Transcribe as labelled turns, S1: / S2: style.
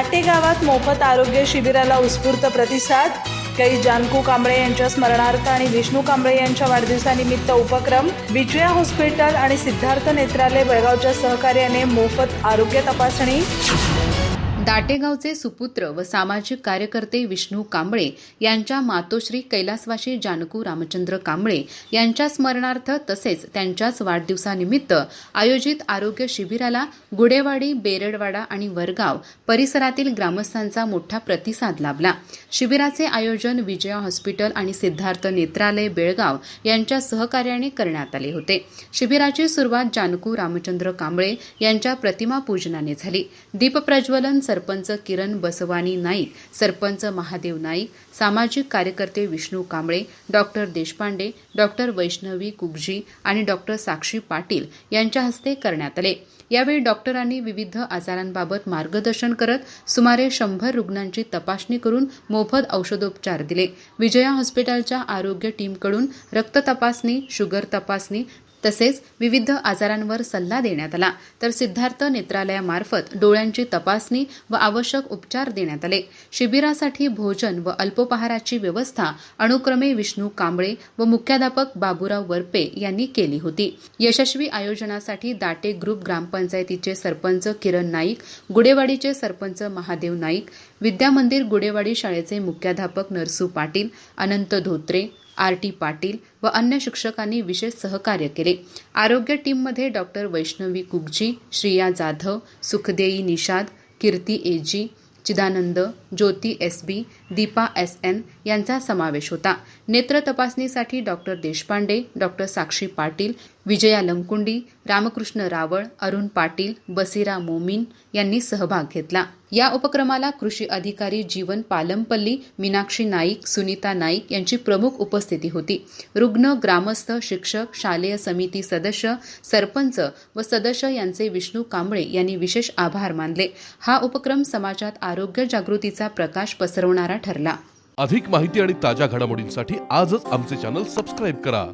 S1: दाटे गावात मोफत आरोग्य शिबिराला उत्स्फूर्त प्रतिसाद कै जानकू कांबळे यांच्या स्मरणार्थ आणि विष्णू कांबळे यांच्या वाढदिवसानिमित्त उपक्रम विजया हॉस्पिटल आणि सिद्धार्थ नेत्रालय बेळगावच्या सहकार्याने मोफत आरोग्य तपासणी
S2: दाटेगावचे सुपुत्र व सामाजिक कार्यकर्ते विष्णू कांबळे यांच्या मातोश्री कैलासवाशी जानकू रामचंद्र कांबळे यांच्या स्मरणार्थ तसेच त्यांच्याच वाढदिवसानिमित्त आयोजित आरोग्य शिबिराला गुडेवाडी बेरडवाडा आणि वरगाव परिसरातील ग्रामस्थांचा मोठा प्रतिसाद लाभला. शिबिराचे आयोजन विजया हॉस्पिटल आणि सिद्धार्थ नेत्रालय बेळगाव यांच्या सहकार्याने करण्यात आले होते. शिबिराची सुरुवात जानकू रामचंद्र कांबळे यांच्या प्रतिमा पूजनाने झाली. दीपप्रज्वलन सरपंच किरण बसवानी नाईक सरपंच महादेव नाईक सामाजिक कार्यकर्ते विष्णू कांबळे डॉक्टर देशपांडे डॉक्टर वैष्णवी कुगजी आणि डॉक्टर साक्षी पाटील यांच्या हस्ते करण्यात आले. यावेळी डॉक्टरांनी विविध आजारांबाबत मार्गदर्शन करत सुमारे शंभर रुग्णांची तपासणी करून मोफत औषधोपचार दिले. विजया हॉस्पिटलच्या आरोग्य टीमकडून रक्त तपासणी शुगर तपासणी तसेच विविध आजारांवर सल्ला देण्यात आला. तर सिद्धार्थ नेत्रालयामार्फत डोळ्यांची तपासणी व आवश्यक उपचार देण्यात आले. शिबिरासाठी भोजन व अल्पोपहाराची व्यवस्था अनुक्रमे विष्णू कांबळे व मुख्याध्यापक बाबूराव वरपे यांनी केली होती. यशस्वी आयोजनासाठी दाटे ग्रुप ग्रामपंचायतीचे सरपंच किरण नाईक गुडेवाडीचे सरपंच महादेव नाईक विद्यामंदिर गुडेवाडी शाळेचे मुख्याध्यापक नरसू पाटील अनंत धोत्रे आर टी पाटील व अन्य शिक्षकांनी विशेष सहकार्य केले. आरोग्य टीममध्ये doctor Vaishnavi Kugaji Shriya Jadhav Sukhdei Nishad Kirti A G Chidanand Jyoti S B Deepa S N यांचा समावेश होता. नेत्र तपासणीसाठी डॉक्टर देशपांडे डॉक्टर साक्षी पाटील विजया लंकुंडी रामकृष्ण रावळ अरुण पाटील बसिरा मोमीन यांनी सहभाग घेतला. या उपक्रमाला कृषी अधिकारी जीवन पालमपल्ली मीनाक्षी नाईक सुनीता नाईक यांची प्रमुख उपस्थिती होती. रुग्ण ग्रामस्थ शिक्षक शालेय समिती सदस्य सरपंच व सदस्य यांचे विष्णू कांबळे यांनी विशेष आभार मानले. हा उपक्रम समाजात आरोग्य जागृतीचा प्रकाश पसरवणारा ठरला.
S3: अधिक माहिती आणि ताज्या घडामोडींसाठी आजच आमचे चॅनल सबस्क्राईब करा.